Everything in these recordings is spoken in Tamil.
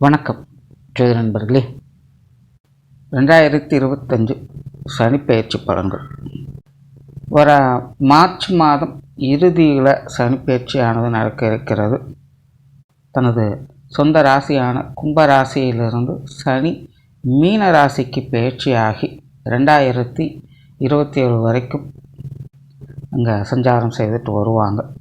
வணக்கம். ஜோதி நண்பர்களே ரெண்டாயிரத்தி இருபத்தஞ்சு சனிப்பெயர்ச்சி பலன்கள். வர மார்ச் மாதம் இறுதியில் சனிப்பெயர்ச்சியானது நடக்க இருக்கிறது. தனது சொந்த ராசியான கும்ப ராசியிலிருந்து சனி மீன ராசிக்கு பயிற்சியாகி ரெண்டாயிரத்தி இருபத்தி ஏழு வரைக்கும் அங்கே சஞ்சாரம் செய்துட்டு வருவாங்க.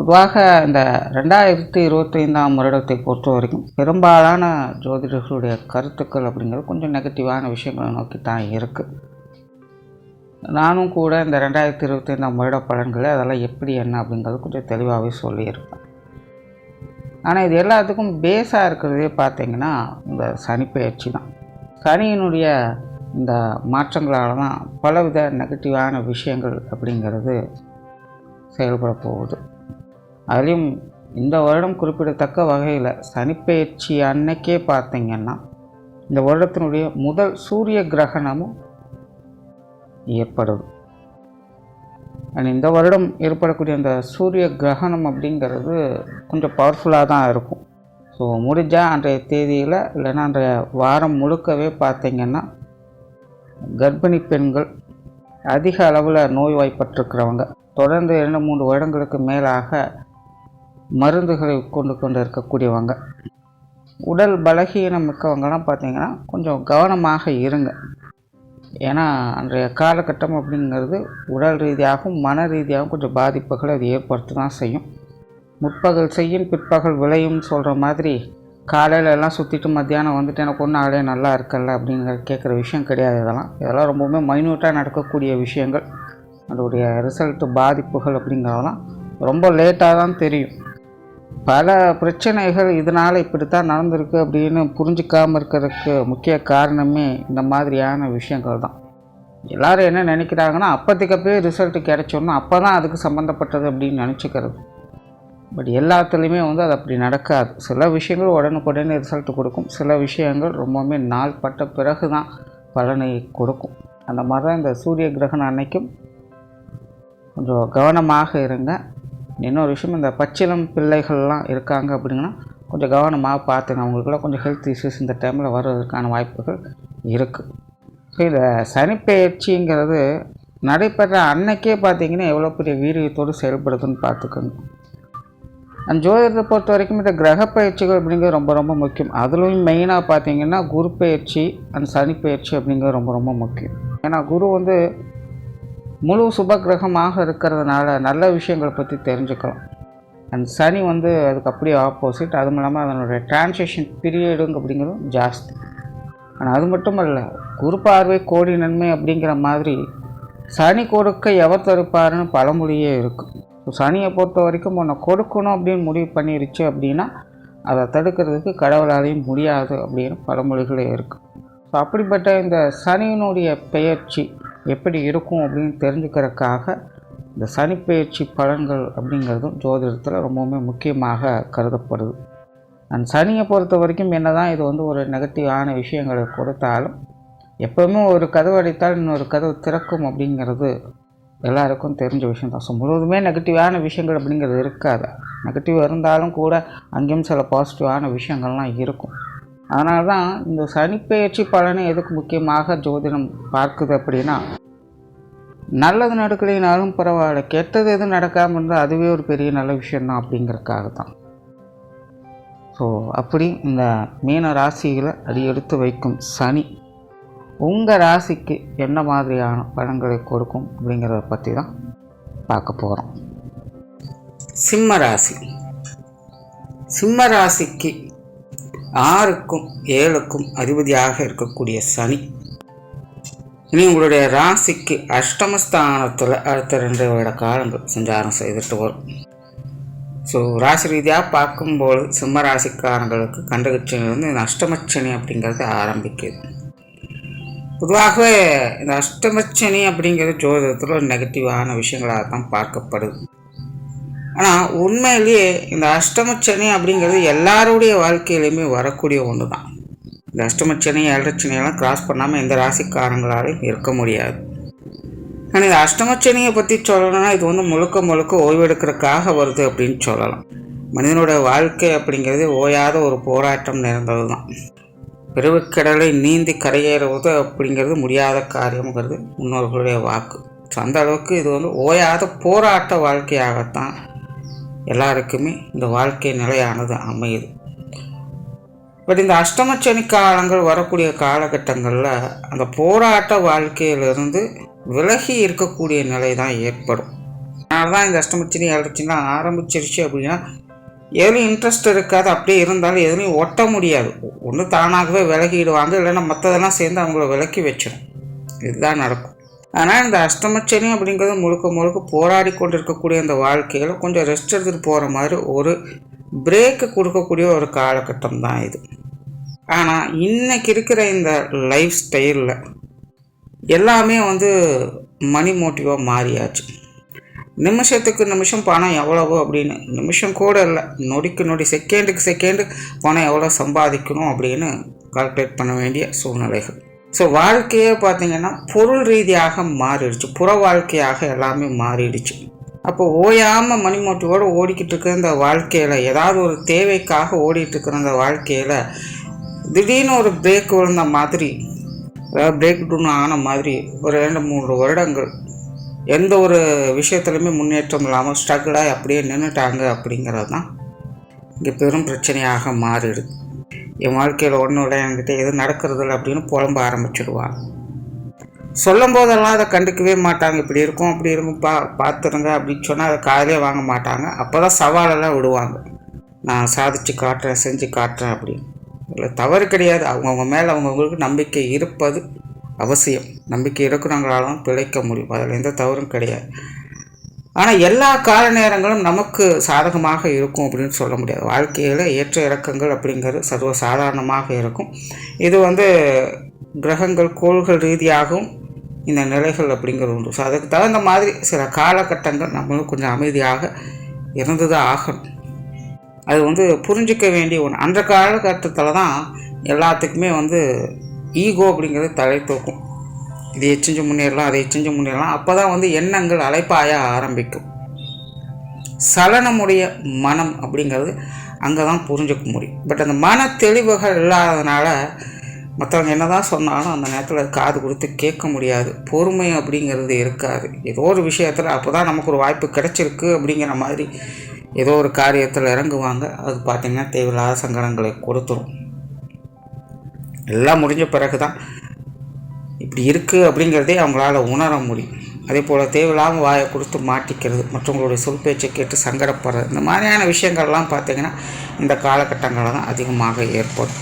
பொதுவாக இந்த ரெண்டாயிரத்தி இருபத்தைந்தாம் வருடத்தை பொறுத்த வரைக்கும் பெரும்பாலான ஜோதிடர்களுடைய கருத்துக்கள் அப்படிங்கிறது கொஞ்சம் நெகட்டிவான விஷயங்களை நோக்கி தான் இருக்குது நானும் கூட இந்த ரெண்டாயிரத்தி இருபத்தைந்தாம் வருட பலன்களை அதெல்லாம் எப்படி என்ன அப்படிங்கிறது கொஞ்சம் தெளிவாகவே சொல்லியிருப்பேன் ஆனால் இது எல்லாத்துக்கும் பேஸாக இருக்கிறதே பார்த்தீங்கன்னா இந்த சனிப்பெயர்ச்சி தான். சனியினுடைய இந்த மாற்றங்களால் தான் பலவித நெகட்டிவான விஷயங்கள் அப்படிங்கிறது செயல்பட போகுது. அதுலேயும் இந்த வருடம் குறிப்பிடத்தக்க வகையில் சனிப்பெயர்ச்சி அன்னைக்கே பார்த்தீங்கன்னா இந்த வருடத்தினுடைய முதல் சூரிய கிரகணமும் ஏற்படுது அண்ட் இந்த வருடம் ஏற்படக்கூடிய அந்த சூரிய கிரகணம் அப்படிங்கிறது கொஞ்சம் பவர்ஃபுல்லாக தான் இருக்கும். ஸோ முடிஞ்சால் அன்றைய தேதியில் இல்லைன்னா அன்றைய வாரம் முழுக்கவே பார்த்திங்கன்னா கர்ப்பிணி பெண்கள் அதிக அளவில் நோய்வாய்ப்பட்டிருக்கிறவங்க. தொடர்ந்து இரண்டு மூன்று வருடங்களுக்கு மேலாக மருந்துகளை கொண்டு கொண்டு இருக்கக்கூடியவங்க உடல் பலகீனம் மிக்கவங்கலாம் பார்த்தீங்கன்னா கொஞ்சம் கவனமாக இருங்க. ஏன்னா அன்றைய காலகட்டம் அப்படிங்கிறது உடல் ரீதியாகவும் மன ரீதியாகவும் கொஞ்சம் பாதிப்புகளை அது ஏற்படுத்த தான் செய்யும். முற்பகல் செய்யும் பிற்பகல் விளையும் சொல்கிற மாதிரி காலையில எல்லாம் சுற்றிட்டு மத்தியானம் வந்துட்டு எனக்கு ஒன்றும் ஆளே நல்லா இருக்கல அப்படிங்கிற கேட்குற விஷயம் கிடையாது இதெல்லாம். இதெல்லாம் ரொம்பவுமே மைன்யூட்டாக நடக்கக்கூடிய விஷயங்கள். அதோடைய ரிசல்ட்டு பாதிப்புகள் அப்படிங்கிறதெல்லாம் ரொம்ப லேட்டாக தான் தெரியும். பல பிரச்சனைகள் இதனால் இப்படித்தான் நடந்திருக்கு அப்படின்னு புரிஞ்சிக்காமல் இருக்கிறதுக்கு முக்கிய காரணமே இந்த மாதிரியான விஷயங்கள் தான். எல்லாரும் என்ன நினைக்கிறாங்கன்னா அப்போதைக்கப்பே ரிசல்ட்டு கிடைச்சோன்னா அப்போ தான் அதுக்கு சம்மந்தப்பட்டது அப்படின்னு நினச்சிக்கிறது. பட் எல்லாத்துலேயுமே வந்து அது அப்படி நடக்காது. சில விஷயங்கள் உடனுக்குடனே ரிசல்ட் கொடுக்கும். சில விஷயங்கள் ரொம்பவுமே நாள் பட்ட பிறகு தான் பலனை கொடுக்கும். அந்த மாதிரி தான் இந்த சூரிய கிரகணம் அன்னைக்கும் கொஞ்சம் கவனமாக இருங்க. இன்னொரு விஷயம் இந்த பச்சிலம் பிள்ளைகள்லாம் இருக்காங்க அப்படின்னா கொஞ்சம் கவனமாக பார்த்துங்க அவங்களுக்குலாம் கொஞ்சம் ஹெல்த் இஷ்யூஸ் இந்த டைமில் வர்றதுக்கான வாய்ப்புகள் இருக்குது ஸோ இந்த சனிப்பெயர்ச்சிங்கிறது நடைபெற அன்னைக்கே பார்த்தீங்கன்னா எவ்வளோ பெரிய வீரியத்தோடு செயல்படுதுன்னு பார்த்துக்கோங்க. அந்த ஜோதிடத்தை பொறுத்த வரைக்கும் இந்த கிரக பயிற்சிகள் அப்படிங்கிறது ரொம்ப ரொம்ப முக்கியம். அதுலேயும் மெயினாக பார்த்தீங்கன்னா குரு பயிற்சி அண்ட் சனி பயிற்சி அப்படிங்கிறது ரொம்ப ரொம்ப முக்கியம். ஏன்னா குரு வந்து முழு சுப கிரகமாக இருக்கிறதுனால நல்ல விஷயங்களை பற்றி தெரிஞ்சுக்கலாம் அண்ட் சனி வந்து அதுக்கு அப்படியே ஆப்போசிட் அதுவும் இல்லாமல் அதனுடைய டிரான்சேஷன் பீரியடுங்க அப்படிங்கிறதும் ஜாஸ்தி. ஆனால் அது மட்டும் அல்ல குரு பார்வை கோடி நன்மை அப்படிங்கிற மாதிரி சனி கொடுக்க எவர் தடுப்பாருன்னு பழமொழியே இருக்குது ஸோ சனியை பொறுத்த வரைக்கும் உன்னை கொடுக்கணும் அப்படின்னு முடிவு பண்ணிருச்சு அப்படின்னா அதை தடுக்கிறதுக்கு கடவுளாலையும் முடியாது அப்படின்னு பழமொழிகளே இருக்குது ஸோ அப்படிப்பட்ட இந்த சனியினுடைய பெயர்ச்சி எப்படி இருக்கும் அப்படின்னு தெரிஞ்சுக்கிறதுக்காக இந்த சனிப்பெயர்ச்சி பலன்கள் அப்படிங்கிறதும் ஜோதிடத்தில் ரொம்பவுமே முக்கியமாக கருதப்படுது. அண்ட் சனியை பொறுத்த வரைக்கும் என்ன தான் இது வந்து ஒரு நெகட்டிவான விஷயங்களை கொடுத்தாலும் எப்போவுமே ஒரு கதவு அடைத்தால் இன்னொரு கதவு திறக்கும் அப்படிங்கிறது எல்லாருக்கும் தெரிஞ்ச விஷயம் தான். ஸோ முழுவதுமே நெகட்டிவான விஷயங்கள் அப்படிங்கிறது இருக்காது. நெகட்டிவ் இருந்தாலும் கூட அங்கேயும் சில பாசிட்டிவான விஷயங்கள்லாம் இருக்கும். அதனால தான் இந்த சனிப்பெயர்ச்சி பலனை எதுக்கு முக்கியமாக ஜோதிடம் பார்க்குது அப்படின்னா நல்லது நடக்கலைனாலும் பரவாயில்ல கெட்டது எதுவும் நடக்காமல் இருந்தால் அதுவே ஒரு பெரிய நல்ல விஷயந்தான் அப்படிங்கிறதுக்காக தான் ஸோ அப்படி இந்த மீன ராசிகளை அடி எடுத்து வைக்கும் சனி உங்கள் ராசிக்கு என்ன மாதிரியான பலன்களை கொடுக்கும் அப்படிங்கிறத பற்றி தான் பார்க்க போகிறோம் சிம்ம ராசி. சிம்ம ராசிக்கு ஆறுக்கும் ஏழுக்கும் அதிபதியாக இருக்கக்கூடிய சனி. இனி உங்களுடைய ராசிக்கு அஷ்டமஸ்தானத்தில் அடுத்த ரெண்டு வருட காலங்கள் சஞ்சாரம் செய்துட்டு வரும். ஸோ ராசி ரீதியாக பார்க்கும்போது சிம்ம ராசிக்காரங்களுக்கு கண்டகச்சனிலிருந்து இந்த அஷ்டமச்சனி அப்படிங்கிறது ஆரம்பிக்குது. பொதுவாகவே இந்த அஷ்டமச்சனி அப்படிங்கிறது ஜோதிடத்தில் ஒரு நெகட்டிவான விஷயங்களாக தான் பார்க்கப்படுது. ஆனால் உண்மையிலேயே இந்த அஷ்டமச்சனி அப்படிங்கிறது எல்லாருடைய வாழ்க்கையிலையுமே வரக்கூடிய ஒன்று தான் இந்த அஷ்டமச்சனி ஏழரச்சனையெல்லாம் கிராஸ் பண்ணாமல் எந்த ராசிக்காரங்களாலையும் இருக்க முடியாது. ஆனால் இந்த அஷ்டமச்சனியை பற்றி சொல்லணும்னா இது வந்து முழுக்க முழுக்க ஓய்வெடுக்கிறதுக்காக வருது அப்படின்னு சொல்லலாம். மனிதனோட வாழ்க்கை அப்படிங்கிறது ஓயாத ஒரு போராட்டம் நிறைந்தது தான் பெருவுக்கடலை நீந்தி கரையேறுவது அப்படிங்கிறது முடியாத காரியம்ங்கிறது முன்னோர்களுடைய வாக்கு. ஸோ அந்த அளவுக்கு இது வந்து ஓயாத போராட்ட வாழ்க்கையாகத்தான் எல்லாருக்குமே இந்த வாழ்க்கை நிலையானது அமையுது. பட் இந்த அஷ்டமச்சனி காலங்கள் வரக்கூடிய காலகட்டங்களில் அந்த போராட்ட வாழ்க்கையிலிருந்து விலகி இருக்கக்கூடிய நிலை தான் ஏற்படும். அதனால தான் இந்த அஷ்டமச்சனி ஏழரைச்சினா ஆரம்பிச்சிருச்சு அப்படின்னா எதுலையும் இன்ட்ரெஸ்ட் இருக்காது. அப்படியே இருந்தாலும் எதுலையும் ஒட்ட முடியாது. ஒன்று தானாகவே விலகிடுவாங்க. இல்லைன்னா மற்றதெல்லாம் சேர்ந்து அவங்கள விலக்கி வச்சிடும் இதுதான் நடக்கும். ஆனால் இந்த அஷ்டமச்சரியம் அப்படிங்கிறது முழுக்க முழுக்க போராடி கொண்டு இருக்கக்கூடிய அந்த வாழ்க்கையில் கொஞ்சம் ரெஸ்ட் எடுத்துகிட்டு போகிற மாதிரி ஒரு பிரேக்கு கொடுக்கக்கூடிய ஒரு காலகட்டம் தான் இது. ஆனால் இன்னைக்கு இருக்கிற இந்த லைஃப் ஸ்டைலில் எல்லாமே வந்து மணி மோட்டிவாக மாறியாச்சு. நிமிஷத்துக்கு நிமிஷம் பணம் எவ்வளவு அப்படின்னு நிமிஷம் கூட இல்லை நொடிக்கு நொடி செகண்டுக்கு செகண்டு பணம் எவ்வளோ சம்பாதிக்கணும் அப்படின்னு கால்குலேட் பண்ண வேண்டிய சூழ்நிலைகள். ஸோ வாழ்க்கையே பார்த்தீங்கன்னா பொருள் ரீதியாக மாறிடுச்சு. புற வாழ்க்கையாக எல்லாமே மாறிடுச்சு. அப்போ ஓயாமல் மணிமூட்டியோடு ஓடிக்கிட்டு இருக்கிற இந்த வாழ்க்கையில் ஏதாவது ஒரு தேவைக்காக ஓடிட்டு இருக்கிற இந்த வாழ்க்கையில் திடீர்னு ஒரு பிரேக் விழுந்த மாதிரி அதாவது பிரேக் டவுன் ஆன மாதிரி ஒரு ரெண்டு மூன்று வருடங்கள் எந்த ஒரு விஷயத்துலையுமே முன்னேற்றம் இல்லாமல் ஸ்ட்ரகிளாக அப்படியே நின்றுட்டாங்க அப்படிங்கிறது தான் இங்கே பெரும் பிரச்சனையாக மாறிடுது. என் வாழ்க்கையில் ஒன்றும் இல்லை என்கிட்ட எதுவும் நடக்கிறது இல்லை அப்படின்னு புலம்ப ஆரம்பிச்சிடுவாங்க சொல்லும் போதெல்லாம் அதை கண்டுக்கவே மாட்டாங்க. இப்படி இருக்கும் அப்படி இருக்கும் பா பார்த்துருங்க அப்படின்னு சொன்னால் அதை காதலே வாங்க மாட்டாங்க. அப்போ தான் சவாலெல்லாம் விடுவாங்க. நான் சாதிச்சு காட்டுறேன் செஞ்சு காட்டுறேன் அப்படின்னு. இல்லை தவறு கிடையாது. அவங்கவுங்க மேலே அவங்கவுங்களுக்கு நம்பிக்கை இருப்பது அவசியம். நம்பிக்கை இருக்கிறவங்களாலும் பிழைக்க முடியும். அதில் எந்த தவறும் கிடையாது. ஆனால் எல்லா கால நேரங்களும் நமக்கு சாதகமாக இருக்கும் அப்படின்னு சொல்ல முடியாது. வாழ்க்கையில் ஏற்ற இறக்கங்கள் அப்படிங்கிறது சர்வ சாதாரணமாக இருக்கும். இது வந்து கிரகங்கள் கோள்கள் ரீதியாகவும் இந்த நிலைகள் அப்படிங்கிறது உண்டு. ஸோ அதுக்கு தகுந்த மாதிரி சில காலகட்டங்கள் நம்மளும் கொஞ்சம் அமைதியாக இருந்து தான் ஆகணும். அது வந்து புரிஞ்சிக்க வேண்டிய ஒன்று அந்த காலகட்டத்தில் தான் எல்லாத்துக்குமே வந்து ஈகோ அப்படிங்கிறது தலை தூக்கும். இதை செஞ்சு முன்னேறலாம் அதை செஞ்சு முன்னேறலாம். அப்போ தான் வந்து எண்ணங்கள் அலைப்பாய ஆரம்பிக்கும். சலனமுடைய மனம் அப்படிங்கிறது அங்கே தான் புரிஞ்சுக்க முடியும். பட் அந்த மன தெளிவுகள் இல்லாததுனால மற்றவங்க என்ன தான் சொன்னாலும் அந்த நேரத்தில் காது கொடுத்து கேட்க முடியாது. பொறுமை அப்படிங்கிறது இருக்காது. ஏதோ ஒரு விஷயத்தில் அப்போ தான் நமக்கு ஒரு வாய்ப்பு கிடைச்சிருக்கு அப்படிங்கிற மாதிரி ஏதோ ஒரு காரியத்தில் இறங்குவாங்க. அது பார்த்திங்கன்னா தேவையில்லாத சங்கடங்களை கொடுத்துரும். எல்லாம் முடிஞ்ச பிறகு தான் இப்படி இருக்குது அப்படிங்கிறதே அவங்களால உணர முடியும். அதே போல் தேவையில்லாமல் வாயை கொடுத்து மாட்டிக்கிறது மற்றவங்களுடைய சொல் பேச்சை கேட்டு சங்கடப்படுறது இந்த மாதிரியான விஷயங்கள்லாம் பார்த்திங்கன்னா இந்த காலகட்டங்களில் தான் அதிகமாக ஏற்படும்.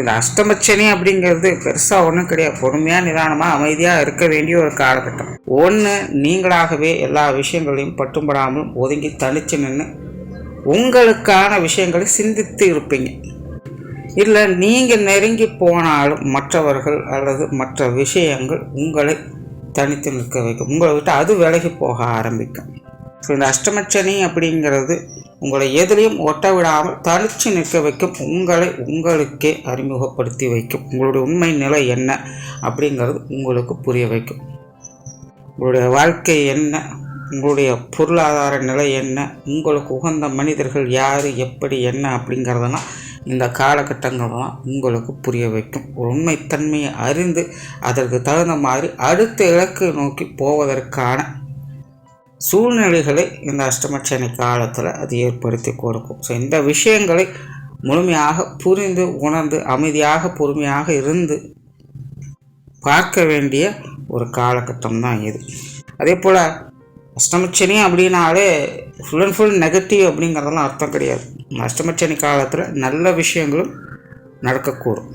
இந்த அஷ்டமச்சனி அப்படிங்கிறது பெருசாக ஒன்றும் கிடையாது. பொறுமையாக நிதானமாக அமைதியாக இருக்க வேண்டிய ஒரு காலகட்டம். ஒன்று நீங்களாகவே எல்லா விஷயங்களையும் பட்டுப்படாமல் ஒதுங்கி தனிச்சு நின்று உங்களுக்கான விஷயங்களை சிந்தித்து இருப்பீங்க. இல்லை நீங்கள் நெருங்கி போனாலும் மற்றவர்கள் அல்லது மற்ற விஷயங்கள் உங்களை தனித்து நிற்க வைக்கும். உங்களை விட்டு அது விலகி போக ஆரம்பிக்கும். ஸோ இந்த அஷ்டமச்சனி அப்படிங்கிறது உங்களை எதிலையும் ஒட்ட விடாமல் தனிச்சு நிற்க வைக்கும். உங்களை உங்களுக்கே அறிமுகப்படுத்தி வைக்கும். உங்களுடைய உண்மை நிலை என்ன அப்படிங்கிறது உங்களுக்கு புரிய வைக்கும். உங்களுடைய வாழ்க்கை என்ன? உங்களுடைய பொருளாதார நிலை என்ன? உங்களுக்கு உகந்த மனிதர்கள் யார்? எப்படி என்ன? அப்படிங்கிறதெல்லாம் இந்த காலகட்டங்கள்லாம் உங்களுக்கு புரிய வைக்கும். உண்மைத்தன்மையை அறிந்து அதற்கு தகுந்த மாதிரி அடுத்த இலக்கு நோக்கி போவதற்கான சூழ்நிலைகளை இந்த அஷ்டமச்சனி காலத்தில் அது ஏற்படுத்தி கொடுக்கும். ஸோ இந்த விஷயங்களை முழுமையாக புரிந்து உணர்ந்து அமைதியாக பொறுமையாக இருந்து பார்க்க வேண்டிய ஒரு காலகட்டம் தான் இது. அதே போல் அஷ்டமச்சனி அப்படின்னாலே ஃபுல் அண்ட் ஃபுல் நெகட்டிவ் அப்படிங்கிறதெல்லாம் அர்த்தம் கிடையாது. அஷ்டமச்சனி காலத்தில் நல்ல விஷயங்களும் நடக்கக்கூடும்.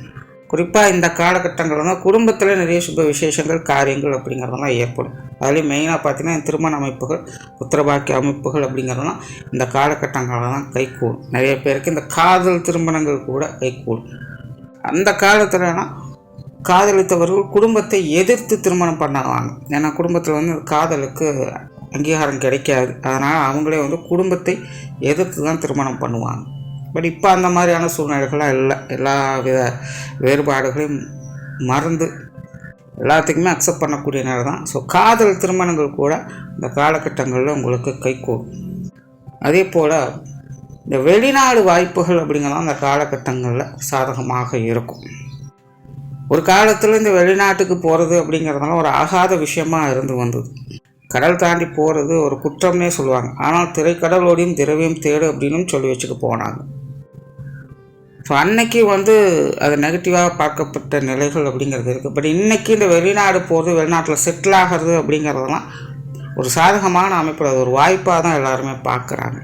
குறிப்பாக இந்த காலகட்டங்கள்னா குடும்பத்தில் நிறைய சுப விசேஷங்கள் காரியங்கள் அப்படிங்கிறதெல்லாம் ஏற்படும். அதுலேயும் மெயினாக பார்த்தீங்கன்னா திருமண அமைப்புகள் புத்திரபாக்கிய அமைப்புகள் அப்படிங்கிறதெல்லாம் இந்த காலகட்டங்களில் தான் கைகூடும். நிறைய பேருக்கு இந்த காதல் திருமணங்கள் கூட கைகூடும். அந்த காலத்துலனா காதலித்தவர்கள் குடும்பத்தை எதிர்த்து திருமணம் பண்ணுவாங்க ஏன்னா குடும்பத்தில் வந்து காதலுக்கு அங்கீகாரம் கிடைக்காது. அதனால் அவங்களே வந்து குடும்பத்தை எதிர்த்து தான் திருமணம் பண்ணுவாங்க. பட் இப்போ அந்த மாதிரியான சூழ்நிலைகள்லாம் இல்லை. எல்லா வித வேறுபாடுகளையும் மறந்து எல்லாத்துக்குமே அக்செப்ட் பண்ணக்கூடிய நேரம் தான். ஸோ காதல் திருமணங்கள் கூட இந்த காலகட்டங்களில் உங்களுக்கு கைகூடும். அதே போல் இந்த வெளிநாடு வாய்ப்புகள் அப்படிங்கிறது அந்த காலகட்டங்களில் சாதகமாக இருக்கும். ஒரு காலத்தில் இந்த வெளிநாட்டுக்கு போகிறது அப்படிங்கிறதுனால ஒரு ஆகாத விஷயமாக இருந்து வந்தது. கடல் தாண்டி போகிறது ஒரு குற்றம்னே சொல்லுவாங்க. ஆனால் திரைக்கடலோடையும் திரவியம் தேடு அப்படின்னு சொல்லி வச்சுட்டு போனாங்க. ஸோ அன்னைக்கு வந்து அது நெகட்டிவாக பார்க்கப்பட்ட நிலைகள் அப்படிங்கிறது இருக்குது பட் இன்றைக்கி இந்த வெளிநாடு போகிறது வெளிநாட்டில் செட்டில் ஆகிறது அப்படிங்கிறதெல்லாம் ஒரு சாதகமான அமைப்பு. அது ஒரு வாய்ப்பாக தான் எல்லாருமே பார்க்குறாங்க.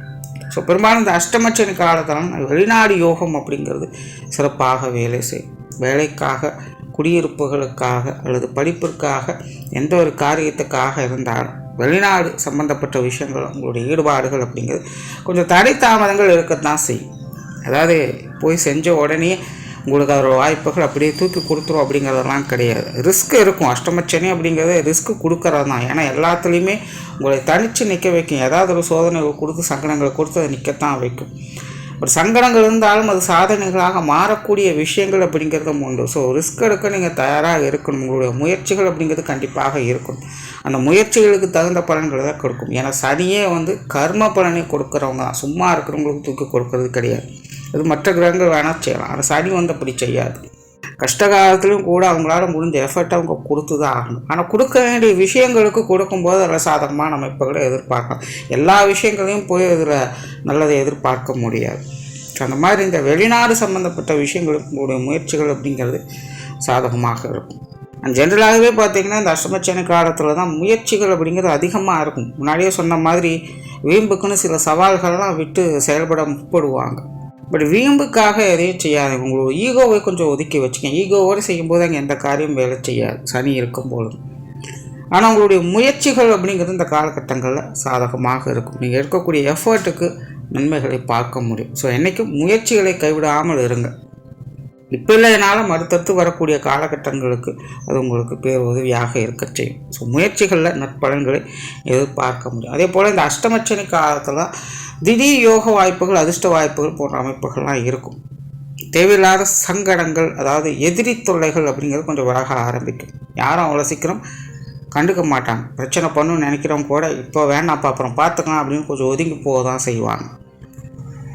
ஸோ பெரும்பாலும் இந்த அஷ்டமச்சனி காலத்தில் வெளிநாடு யோகம் அப்படிங்கிறது சிறப்பாக வேலை செய்யும் வேலைக்காக குடியிருப்புகளுக்காக அல்லது படிப்பிற்காக எந்த ஒரு காரியத்துக்காக இருந்தாலும் வெளிநாடு சம்பந்தப்பட்ட விஷயங்கள் உங்களுடைய ஈடுபாடுகள் அப்படிங்கிறது. கொஞ்சம் தடை தாமதங்கள் இருக்கத்தான் செய்யும். அதாவது போய் செஞ்ச உடனே உங்களுக்கு அதோட வாய்ப்புகள் அப்படியே தூக்கி கொடுத்துரும் அப்படிங்கிறதெல்லாம் கிடையாது. ரிஸ்க் இருக்கும். அஷ்டமச்சனி அப்படிங்கிறது ரிஸ்க் கொடுக்கறது தான். ஏன்னா எல்லாத்துலேயுமே உங்களை தனித்து நிற்க வைக்கும். ஏதாவது ஒரு சோதனைகள் கொடுத்து சங்கடங்களை கொடுத்து அதை நிற்கத்தான் வைக்கும். பட் சங்கடங்கள் இருந்தாலும் அது சாதனைகளாக மாறக்கூடிய விஷயங்கள் அப்படிங்கிறதும் உண்டு. ஸோ ரிஸ்க் எடுக்க நீங்கள் தயாராக இருக்கணும். உங்களுடைய முயற்சிகள் அப்படிங்கிறது கண்டிப்பாக இருக்கணும் அந்த முயற்சிகளுக்கு தகுந்த பலன்களை தான் கொடுக்கும். ஏன்னா சனியே வந்து கர்ம பலனை கொடுக்குறவங்க தான். சும்மா இருக்கிறவங்களுக்கு தூக்கி கொடுக்கறது கிடையாது. அது மற்ற கிரகங்கள் வேணால் செய்யலாம். ஆனால் சனி வந்து அப்படி செய்யாது. கஷ்ட காலத்திலும் கூட அவங்களால முடிஞ்ச எஃபர்ட் அவங்க கொடுத்து தான் ஆகணும். ஆனால் கொடுக்க வேண்டிய விஷயங்களுக்கு கொடுக்கும்போது அதில் சாதகமான அமைப்புகளை எதிர்பார்க்கலாம். எல்லா விஷயங்களையும் போய் இதில் நல்லதை எதிர்பார்க்க முடியாது. ஸோ அந்த மாதிரி இந்த வெளிநாடு சம்மந்தப்பட்ட விஷயங்களுக்கு முயற்சிகள் அப்படிங்கிறது சாதகமாக இருக்கும். ஜென்ரலாகவே பார்த்தீங்கன்னா இந்த அஷ்டமச்சனி காலத்தில் தான் முயற்சிகள் அப்படிங்கிறது அதிகமாக இருக்கும். முன்னாடியே சொன்ன மாதிரி வீம்புக்குன்னு சில சவால்கள்லாம் விட்டு செயல்பட முற்படுவாங்க. பட் வீம்புக்காக எதையும் செய்யாது. உங்களோட ஈகோவை கொஞ்சம் ஒதுக்கி வச்சுக்கங்க ஈகோவோடு செய்யும்போது அங்கே எந்த காரியம் வேலை செய்யாது. சனி இருக்கும்போது ஆனால் உங்களுடைய முயற்சிகள் அப்படிங்கிறது இந்த காலகட்டங்களில் சாதகமாக இருக்கும். நீங்கள் இருக்கக்கூடிய எஃபர்ட்டுக்கு நன்மைகளை பார்க்க முடியும். ஸோ என்றைக்கும் முயற்சிகளை கைவிடாமல் இருங்க. இப்போ இல்லைனாலும் மறுத்தடுத்து வரக்கூடிய காலகட்டங்களுக்கு அது உங்களுக்கு பேர் உதவியாக இருக்க செய்யும். ஸோ முயற்சிகளில் நற்பலன்களை எதிர்பார்க்க முடியும். அதே போல் இந்த அஷ்டமச்சனி காலத்தில் திடீர் யோக வாய்ப்புகள் அதிர்ஷ்ட வாய்ப்புகள் போன்ற அமைப்புகள்லாம் இருக்கும். தேவையில்லாத சங்கடங்கள் அதாவது எதிரி தொல்லைகள் அப்படிங்கிறது கொஞ்சம் விலக ஆரம்பிக்கும். யாரும் அவ்வளோ சீக்கிரம் கண்டுக்க மாட்டாங்க. பிரச்சனை பண்ணணும்னு நினைக்கிறவங்க கூட இப்போ வேணாம்ப்பா அப்புறம் பார்த்துக்கலாம் அப்படின்னு கொஞ்சம் ஒதுங்கி போக தான் செய்வாங்க.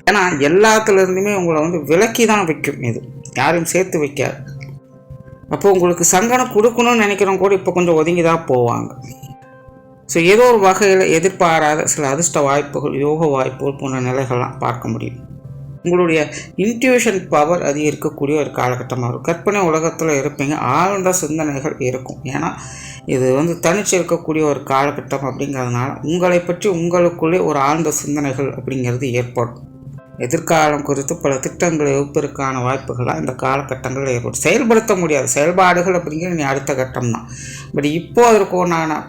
ஏன்னா எல்லாத்துலேருந்துமே உங்களை வந்து விலக்கி தான் வைக்கும் இது. யாரையும் சேர்த்து வைக்காது. அப்போ உங்களுக்கு சங்கடம் கொடுக்கணும்னு நினைக்கிறவங்க கூட இப்போ கொஞ்சம் ஒதுங்கி தான் போவாங்க. ஸோ ஏதோ ஒரு வகையில் எதிர்பாராத சில அதிர்ஷ்ட வாய்ப்புகள் யோக வாய்ப்புகள் போன்ற நிலைகள்லாம் பார்க்க முடியும். உங்களுடைய இன்ட்யூஷன் பவர் அது இருக்கக்கூடிய ஒரு காலகட்டமாக இருக்கும். கற்பனை உலகத்தில் இருப்பீங்க. ஆழ்ந்த சிந்தனைகள் இருக்கும். ஏன்னா இது வந்து தனிச்சு இருக்கக்கூடிய ஒரு காலகட்டம் அப்படிங்கிறதுனால உங்களை பற்றி உங்களுக்குள்ளே ஒரு ஆழ்ந்த சிந்தனைகள் அப்படிங்கிறது ஏற்படும். எதிர்காலம் குறித்து பல திட்டங்களை வகுப்பதற்கான வாய்ப்புகளாக இந்த காலகட்டங்களில் ஏற்படும். செயல்படுத்த முடியாது. செயல்பாடுகள் அப்படிங்கிறது நீ அடுத்த கட்டம் தான் பட் இப்போ அதற்கு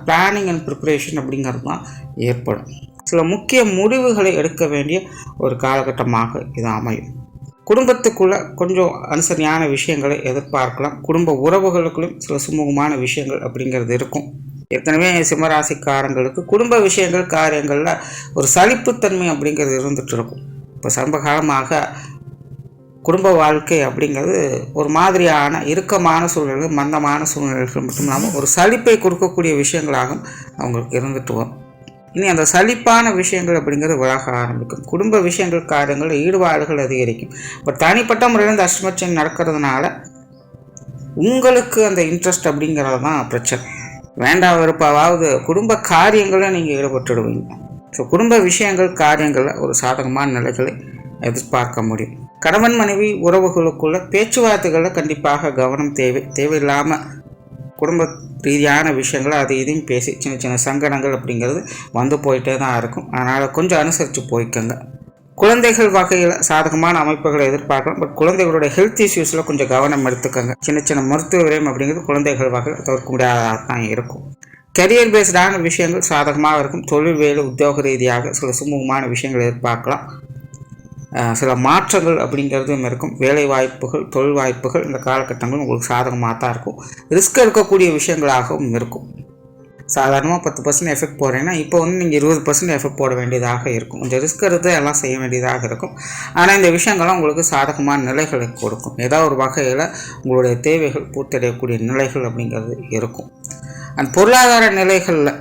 பிளானிங் அண்ட் ப்ரிப்பரேஷன் அப்படிங்கிறது தான் ஏற்படும். சில முக்கிய முடிவுகளை எடுக்க வேண்டிய ஒரு காலகட்டமாக இது அமையும். குடும்பத்துக்குள்ள கொஞ்சம் அனுசரியான விஷயங்களை எதிர்பார்க்கலாம். குடும்ப உறவுகளுக்குள்ளும் சில சுமூகமான விஷயங்கள் அப்படிங்கிறது இருக்கும். ஏற்கனவே சிம்மராசிக்காரங்களுக்கு குடும்ப விஷயங்கள் காரியங்களில் ஒரு சலிப்புத்தன்மை அப்படிங்கிறது இருந்துகிட்டு இருக்கும். இப்போ சமீப குடும்ப வாழ்க்கை அப்படிங்கிறது ஒரு மாதிரியான இறுக்கமான சூழ்நிலைகள் மந்தமான சூழ்நிலைகள் மட்டும் இல்லாமல் ஒரு சலிப்பை கொடுக்கக்கூடிய விஷயங்களாகவும் அவங்களுக்கு இருந்துட்டு இனி அந்த சலிப்பான விஷயங்கள் அப்படிங்கிறது விலக ஆரம்பிக்கும். குடும்ப விஷயங்கள் காரியங்கள் ஈடுபாடுகள் அதிகரிக்கும். இப்போ தனிப்பட்ட முறையில் இந்த அஷ்டமச்சன் நடக்கிறதுனால உங்களுக்கு அந்த இன்ட்ரெஸ்ட் அப்படிங்கிறது தான் பிரச்சனை. வேண்டாம் விருப்பாவது குடும்ப காரியங்களில் நீங்கள் ஈடுபட்டுடுவீங்க. ஸோ குடும்ப விஷயங்கள் காரியங்களில் ஒரு சாதகமான நிலைகளை எதிர்பார்க்க முடியும். கணவன் மனைவி உறவுகளுக்குள்ள பேச்சுவார்த்தைகளில் கண்டிப்பாக கவனம் தேவை. தேவையில்லாமல் குடும்ப ரீதியான விஷயங்களை அது இதையும் பேசி சின்ன சின்ன சங்கடங்கள் அப்படிங்கிறது வந்து போயிட்டே தான் இருக்கும். அதனால் கொஞ்சம் அனுசரித்து போய்க்கோங்க. குழந்தைகள் வகையில் சாதகமான அமைப்புகளை எதிர்பார்க்கலாம். பட் குழந்தைகளுடைய ஹெல்த் இஷ்யூஸில் கொஞ்சம் கவனம் எடுத்துக்கோங்க. சின்ன சின்ன மருத்துவ விரயம் அப்படிங்கிறது குழந்தைகள் வகையில் தவிர்க்க முடியாததாக தான் இருக்கும். கரியர் பேஸ்டான விஷயங்கள் சாதகமாக இருக்கும். தொழில் வேலை உத்தியோக ரீதியாக சில சுமூகமான விஷயங்கள் எதிர்பார்க்கலாம். சில மாற்றங்கள் அப்படிங்கிறதும் இருக்கும். வேலை வாய்ப்புகள் தொழில் வாய்ப்புகள் இந்த காலகட்டங்கள் உங்களுக்கு சாதகமாக தான் இருக்கும். ரிஸ்க் எடுக்கக்கூடிய விஷயங்களாகவும் இருக்கும். சாதாரணமாக பத்து பர்சன்ட் எஃபெக்ட் போடுறீங்கன்னா இப்போ வந்து நீங்கள் இருபது பர்சன்ட் எஃபெக்ட் போட வேண்டியதாக இருக்கும். கொஞ்சம் ரிஸ்க் எடுத்து எல்லாம் செய்ய வேண்டியதாக இருக்கும். ஆனால் இந்த விஷயங்கள்லாம் உங்களுக்கு சாதகமான நிலைகளை கொடுக்கும். ஏதோ ஒரு வகையில் உங்களுடைய தேவைகள் பூர்த்தடையக்கூடிய நிலைகள் அப்படிங்கிறது இருக்கும். அந்த பொருளாதார நிலைகளில்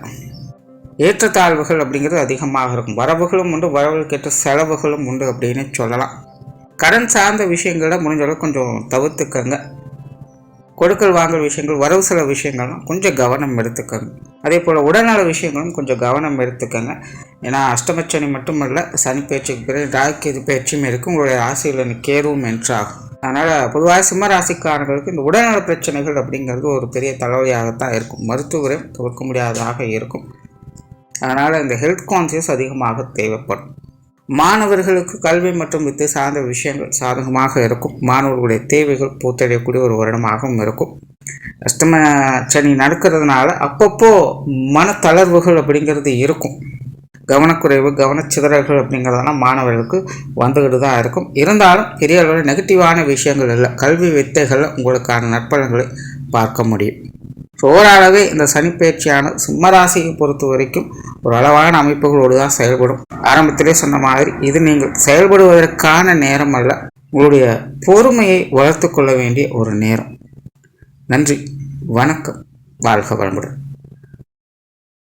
ஏற்றத்தாழ்வுகள் அப்படிங்கிறது அதிகமாக இருக்கும். வரவுகளும் உண்டு வரவுகளுக்கேற்ற செலவுகளும் உண்டு அப்படின்னு சொல்லலாம். கடன் சார்ந்த விஷயங்களை முடிஞ்ச அளவுக்கு கொஞ்சம் தவிர்த்துக்கங்க. கொடுக்கல் வாங்கல் விஷயங்கள் வரவு செலவு விஷயங்கள்லாம் கொஞ்சம் கவனம் எடுத்துக்கோங்க. அதே போல் உடல்நல விஷயங்களும் கொஞ்சம் கவனம் எடுத்துக்கோங்க. ஏன்னா அஷ்டமச்சனி மட்டுமல்ல சனி பயிற்சிக்கு பிறகு ராகு இது பயிற்சியும் இருக்குது உங்களுடைய ராசியில் கேதுவும் என்றாகும். அதனால் பொதுவாக சிம்ம ராசிக்காரர்களுக்கு இந்த உடல்நல பிரச்சனைகள் அப்படிங்கிறது ஒரு பெரிய தலைவலியாகத்தான் இருக்கும். மருத்துவரை தவிர்க்க முடியாததாக இருக்கும். அதனால் இந்த ஹெல்த் கான்சியஸ் அதிகமாக தேவைப்படும். மாணவர்களுக்கு கல்வி மற்றும் வித்து சார்ந்த விஷயங்கள் சாதகமாக இருக்கும். மாணவர்களுடைய தேவைகள் பூத்தடையக்கூடிய ஒரு வருடமாகவும் இருக்கும். அஷ்டம சனி நடக்கிறதுனால அப்பப்போ மன தளர்வுகள் அப்படிங்கிறது இருக்கும். கவனக்குறைவு கவனச்சிதறல்கள் அப்படிங்கிறதெல்லாம் மாணவர்களுக்கு வந்துக்கிட்டு தான் இருக்கும். இருந்தாலும் பெரிய அளவில் நெகட்டிவான விஷயங்கள் இல்லை. கல்வி வித்தைகளில் உங்களுக்கான நற்பலன்களை பார்க்க முடியும். ஸோ ஓரளவே இந்த சனிப்பயிற்சியான சிம்மராசியை பொறுத்த வரைக்கும் ஒரு அளவான அமைப்புகளோடு தான் செயல்படும். ஆரம்பத்திலே சொன்ன மாதிரி இது நீங்கள் செயல்படுவதற்கான நேரம் அல்ல உங்களுடைய பொறுமையை வளர்த்து கொள்ள வேண்டிய ஒரு நேரம். நன்றி வணக்கம். வாழ்க வளமுடன்.